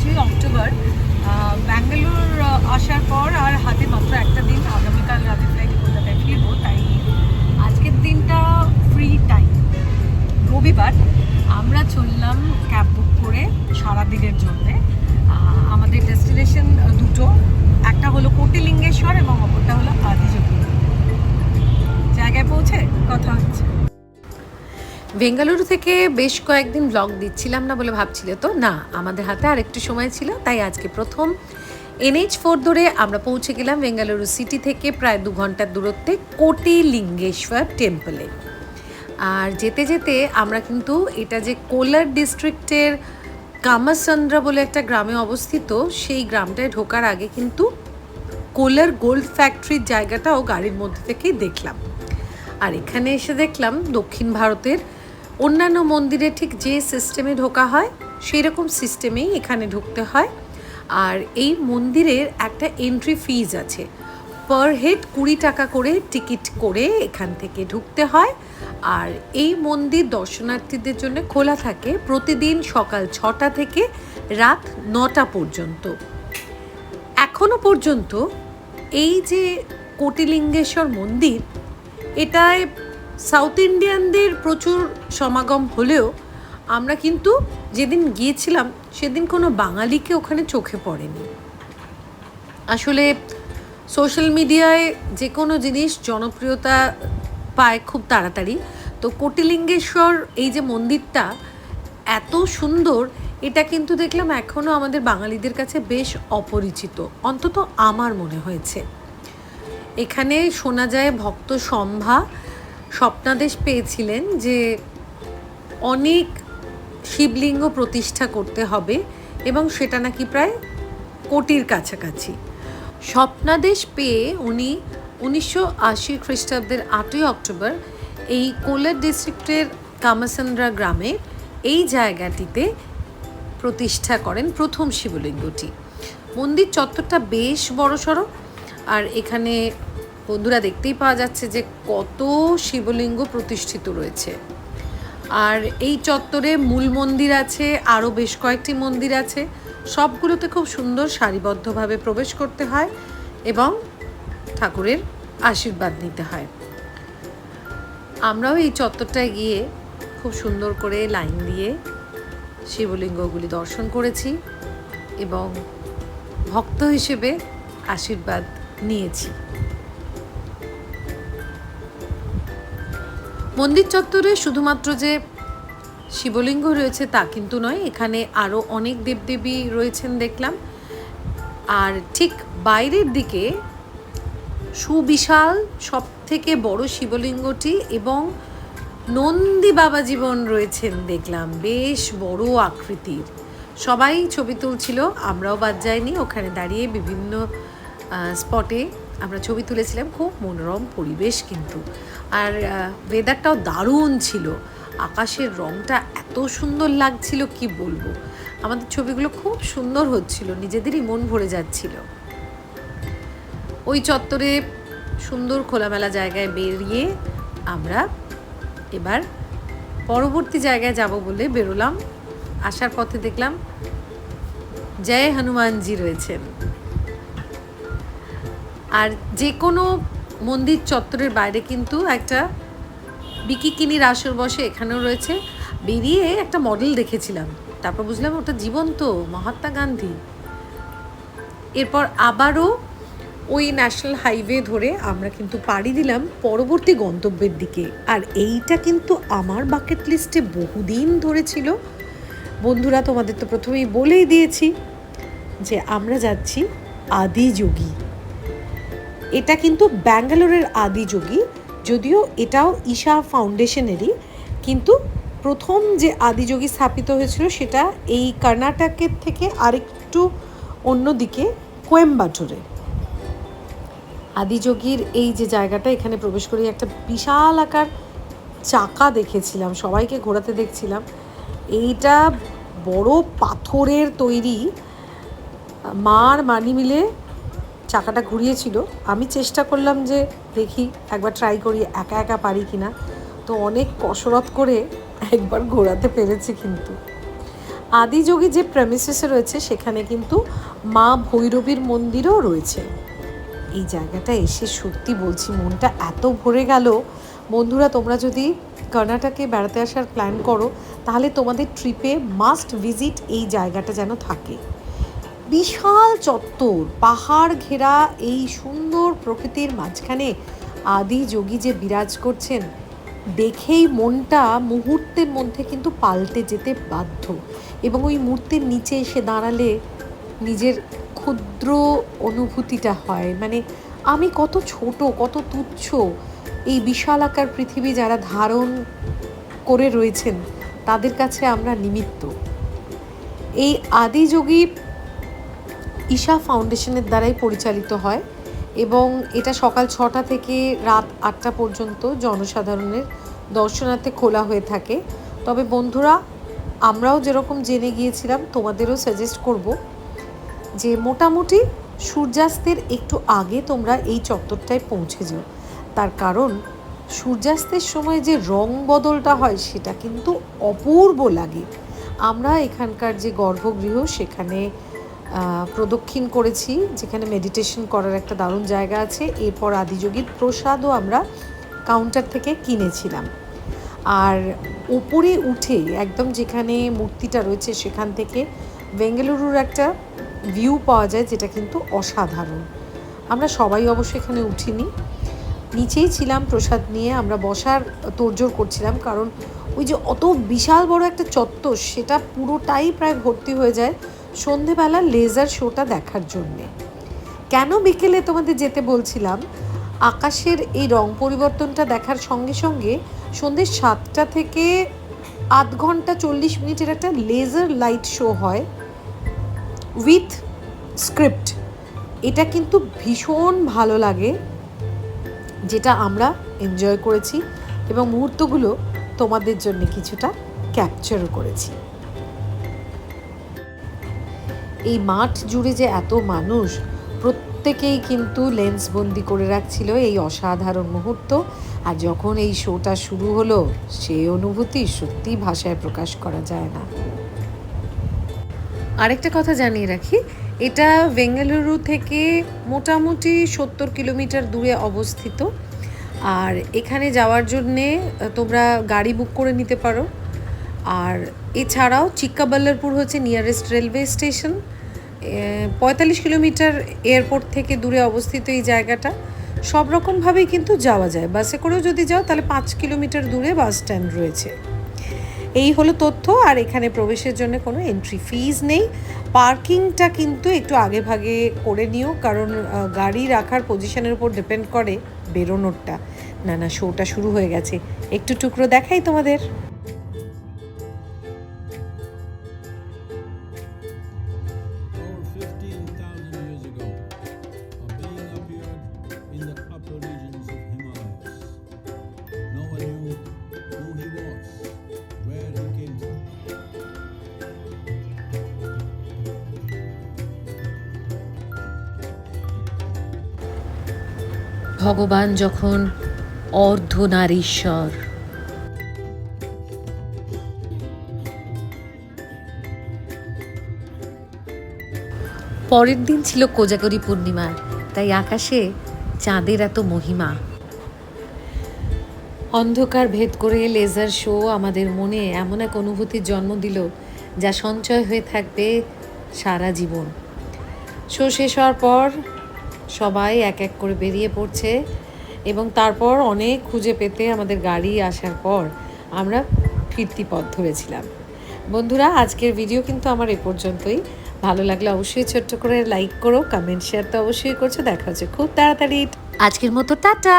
পাঁচই অক্টোবর ব্যাঙ্গালোর আসার পর আর হাতে মাত্র একটা দিন, আগামীকাল রাতে ফ্লাইট কলকাতায় ফিরবো, তাই আজকের দিনটা ফ্রি টাইম রবিবার আমরা চললাম ক্যাব বুক করে সারাদিনের জন্যে। আমাদের ডেস্টিনেশন দুটো, একটা হলো কোটিলিঙ্গেশ্বর এবং অপরটা হলো আদিযোগী জায়গায় পৌঁছে কথা হচ্ছে। বেঙ্গালুরু থেকে বেশ কয়েকদিন ব্লগ দিচ্ছিলাম না বলে ভাবছিলে তো? না, আমাদের হাতে আর একটু সময় ছিল, তাই আজকে প্রথম এনএইচ ফোর ধরে আমরা পৌঁছে গেলাম বেঙ্গালুরু সিটি থেকে প্রায় দু ঘণ্টার দূরত্বে কোটি লিঙ্গেশ্বর টেম্পলে আর যেতে যেতে আমরা কিন্তু এটা যে কোলার ডিস্ট্রিক্টের কামাসন্দ্রা বলে একটা গ্রামে অবস্থিত, সেই গ্রামটায় ঢোকার আগে কিন্তু কোলার গোল্ড ফ্যাক্টরির জায়গাটাও গাড়ির মধ্যে থেকেই দেখলাম। আর এখানে এসে দেখলাম দক্ষিণ ভারতের অন্যান্য মন্দিরে ঠিক যে সিস্টেমে ঢোকা হয় সেই রকম সিস্টেমেই এখানে ঢুকতে হয়। আর এই মন্দিরের একটা এন্ট্রি ফিজ আছে। পার হেড কুড়ি টাকা করে টিকিট করে এখান থেকে ঢুকতে হয়। আর এই মন্দির দর্শনার্থীদের জন্য খোলা থাকে প্রতিদিন সকাল ছটা থেকে রাত নটা পর্যন্ত। এখনও পর্যন্ত এই যে কোটিলিঙ্গেশ্বর মন্দির, এটায় সাউথ ইন্ডিয়ানদের প্রচুর সমাগম হলেও আমরা কিন্তু যেদিন গিয়েছিলাম, সেদিন কোনো বাঙালিকে ওখানে চোখে পড়েনি। আসলে সোশ্যাল মিডিয়ায় যে কোনো জিনিস জনপ্রিয়তা পায় খুব তাড়াতাড়ি। তো কোটিলিঙ্গেশ্বর এই যে মন্দিরটা এত সুন্দর, এটা কিন্তু দেখলাম এখনও আমাদের বাঙালিদের কাছে বেশ অপরিচিত, অন্তত আমার মনে হয়েছে। এখানে শোনা যায় ভক্ত সম্ভা স্বপ্নাদেশ পেয়েছিলেন যে অনেক শিবলিঙ্গ প্রতিষ্ঠা করতে হবে এবং সেটা নাকি প্রায় কোটির কাছাকাছি। স্বপ্নাদেশ পেয়ে উনি উনিশশো আশি খ্রিস্টাব্দের আটই অক্টোবর এই কোলার ডিস্ট্রিক্টের কামাসান্দ্রা গ্রামে এই জায়গাটিতে প্রতিষ্ঠা করেন প্রথম শিবলিঙ্গটি। মন্দির চত্বরটা বেশ বড়সড় আর এখানে বন্ধুরা দেখতেই পাওয়া যাচ্ছে যে কত শিবলিঙ্গ প্রতিষ্ঠিত রয়েছে। আর এই চত্বরে মূল মন্দির আছে, আরও বেশ কয়েকটি মন্দির আছে। সবগুলোতে খুব সুন্দর সারিবদ্ধভাবে প্রবেশ করতে হয় এবং ঠাকুরের আশীর্বাদ নিতে হয়। আমরাও এই চত্বরটায় গিয়ে খুব সুন্দর করে লাইন দিয়ে শিবলিঙ্গগুলি দর্শন করেছি এবং ভক্ত হিসেবে আশীর্বাদ নিয়েছি। মন্দির চত্বরে শুধুমাত্র যে শিবলিঙ্গ রয়েছে তা কিন্তু নয়, এখানে আরও অনেক দেবদেবী রয়েছেন দেখলাম। আর ঠিক বাইরের দিকে সুবিশাল সব থেকে বড় শিবলিঙ্গটি এবং নন্দী বাবা জীবন রয়েছেন দেখলাম, বেশ বড় আকৃতির। সবাই ছবি তুলছিল, আমরাও বাদ যাইনি, ওখানে দাঁড়িয়ে বিভিন্ন স্পটে আমরা ছবি তুলেছিলাম, খুব মনোরম পরিবেশ কিন্তু। আর ওয়েদারটাও দারুণ ছিল। আকাশের রংটা এত সুন্দর লাগছিল, কি বলব? আমাদের ছবিগুলো খুব সুন্দর হচ্ছিল, নিজেদেরই মন ভরে যাচ্ছিল। ওই চত্বরে সুন্দর খোলামেলা জায়গায় বেরিয়ে আমরা এবার পরবর্তী জায়গায় যাব বলে বেরোলাম। আসার পথে দেখলাম জয় হনুমানজি রয়েছেন। আর যে কোনো মন্দির চত্বরের বাইরে কিন্তু একটা বিকিকিনির আসর বসে এখানেও রয়েছে। বেরিয়ে একটা মডেল দেখেছিলাম। তারপর বুঝলাম ওটা জীবন্ত, মহাত্মা গান্ধী। এরপর আবারও ওই ন্যাশনাল হাইওয়ে ধরে আমরা কিন্তু পাড়ি দিলাম পরবর্তী গন্তব্যের দিকে। আর এইটা কিন্তু আমার বাকেট লিস্টে বহুদিন ধরে ছিল। বন্ধুরা, তোমাদের তো প্রথমেই বলেই দিয়েছি যে আমরা যাচ্ছি আদিযোগী। এটা কিন্তু ব্যাঙ্গালোরের আদিযোগী যদিও এটাও ঈশা ফাউন্ডেশনেরই, কিন্তু প্রথম যে আদিযোগী স্থাপিত হয়েছিল সেটা এই কর্ণাটকের থেকে আরেকটু অন্যদিকে, কোয়েম্বাটোরে। আদিযোগীর এই যে জায়গাটা, এখানে প্রবেশ করে একটা বিশাল আকার চাকা দেখেছিলাম, সবাইকে ঘোরাতে দেখছিলাম। এইটা বড় পাথরের তৈরি, মার মানি মিলে চাকাটা ঘুরিয়েছিল, আমি চেষ্টা করলাম যে দেখি একবার ট্রাই করি, একা একা পারি কি না তো অনেক কসরত করে একবার ঘোরাতে পেরেছি কিন্তু। আদিযোগী যে প্রেমিসেসে রয়েছে, সেখানে কিন্তু মা ভৈরবীর মন্দিরও রয়েছে। এই জায়গাটা এসে সত্যি বলছি, মনটা এত ভরে গেল। বন্ধুরা, তোমরা যদি কর্ণাটকে বেড়াতে আসার প্ল্যান করো, তাহলে তোমাদের ট্রিপে মাস্ট ভিজিট এই জায়গাটা যেন থাকে। বিশাল চত্বর, পাহাড় ঘেরা এই সুন্দর প্রকৃতির মাঝখানে আদি যোগী যে বিরাজ করছেন, দেখেই মনটা মুহূর্তের মধ্যে কিন্তু পাল্টে যেতে বাধ্য। এবং ওই মূর্তির নিচে এসে দাঁড়ালে নিজের ক্ষুদ্র অনুভূতিটা হয়। মানে আমি কত ছোট, কত তুচ্ছ এই বিশাল আকার পৃথিবী যারা ধারণ করে রয়েছেন, তাদের কাছে আমরা নিমিত্ত। এই আদিযোগী ঈশা ফাউন্ডেশনের দ্বারাই পরিচালিত হয় এবং এটা সকাল ছটা থেকে রাত আটটা পর্যন্ত জনসাধারণের দর্শনার্থে খোলা হয়ে থাকে। তবে বন্ধুরা, আমরাও যেরকম জেনে গিয়েছিলাম, তোমাদেরও সাজেস্ট করব যে মোটামুটি সূর্যাস্তের একটু আগে তোমরা এই চত্বরটায় পৌঁছে যাও। তার কারণ, সূর্যাস্তের সময় যে রং বদলটা হয় সেটা কিন্তু অপূর্ব লাগে। আমরা এখানকার যে গর্ভগৃহ, সেখানে প্রদক্ষিণ করেছি, যেখানে মেডিটেশন করার একটা দারুণ জায়গা আছে। এরপর আদিযোগীর প্রসাদও আমরা কাউন্টার থেকে কিনেছিলাম। আর ওপরে উঠে একদম যেখানে মূর্তিটা রয়েছে, সেখান থেকে বেঙ্গালুরুর একটা ভিউ পাওয়া যায়, যেটা কিন্তু অসাধারণ। আমরা সবাই অবশ্য এখানে উঠিনি। নিচেই ছিলাম প্রসাদ নিয়ে, আমরা বসার তোড়জোড় করছিলাম, কারণ ওই যে অত বিশাল বড় একটা চত্বর, সেটা পুরোটাই প্রায় ভর্তি হয়ে যায়। সন্ধেবেলা লেজার শোটা দেখার জন্যে। কেন বিকেলে তোমাদের যেতে বলছিলাম? আকাশের এই রং পরিবর্তনটা দেখার সঙ্গে সঙ্গে সন্ধ্যে সাতটা থেকে আধ ঘণ্টা চল্লিশ মিনিটের একটা লেজার লাইট শো হয় উইথ স্ক্রিপ্ট এটা কিন্তু ভীষণ ভালো লাগে, যেটা আমরা এনজয় করেছি এবং মুহূর্তগুলো তোমাদের জন্য কিছুটা ক্যাপচারও করেছি। এই মাঠ জুড়ে যে এত মানুষ, প্রত্যেকেই কিন্তু লেন্স বন্দি করে রাখছিল এই অসাধারণ মুহূর্ত। আর যখন এই শোটা শুরু হলো সেই অনুভূতি সত্যি ভাষায় প্রকাশ করা যায় না। আরেকটা কথা জানিয়ে রাখি, এটা বেঙ্গালুরু থেকে মোটামুটি সত্তর কিলোমিটার দূরে অবস্থিত। আর এখানে যাওয়ার জন্যে তোমরা গাড়ি বুক করে নিতে পারো। আর এছাড়াও চিক্কাবাল্লারপুর হচ্ছে নিয়ারেস্ট রেলওয়ে স্টেশন পঁয়তাল্লিশ কিলোমিটার এয়ারপোর্ট থেকে দূরে অবস্থিত এই জায়গাটা। সব রকমভাবেই কিন্তু যাওয়া যায়। বাসে করেও যদি যাও, তাহলে পাঁচ কিলোমিটার দূরে বাস স্ট্যান্ড রয়েছে। এই হলো তথ্য, আর এখানে প্রবেশের জন্য কোনো এন্ট্রি ফিজ নেই। পার্কিংটা কিন্তু একটু আগে ভাগে করে নিও, কারণ গাড়ি রাখার পজিশনের উপর ডিপেন্ড করে বেরোনোরটা। না না শোটা শুরু হয়ে গেছে। একটু টুকরো দেখাই তোমাদের। ভগবান যখন অর্ধনারীশ্বর পরের দিন ছিল কোজাগরি পূর্ণিমার, তাই আকাশে চাঁদের এত মহিমা। অন্ধকার ভেদ করে লেজার শো আমাদের মনে এমন এক অনুভূতির জন্ম দিল, যা সঞ্চয় হয়ে থাকবে সারা জীবন। শো শেষ হওয়ার পর সবাই এক এক করে বেরিয়ে পড়ছে এবং তারপর অনেক খুঁজে পেতে আমাদের গাড়ি আসার পর আমরা ফিরতি পথ ধরেছিলাম। বন্ধুরা, আজকের ভিডিও কিন্তু আমার এ পর্যন্তই। ভালো লাগলে অবশ্যই ছোট্ট করে লাইক করো কমেন্ট শেয়ার তো অবশ্যই করছ। দেখা হচ্ছে খুব তাড়াতাড়ি। আজকের মতো টাটা!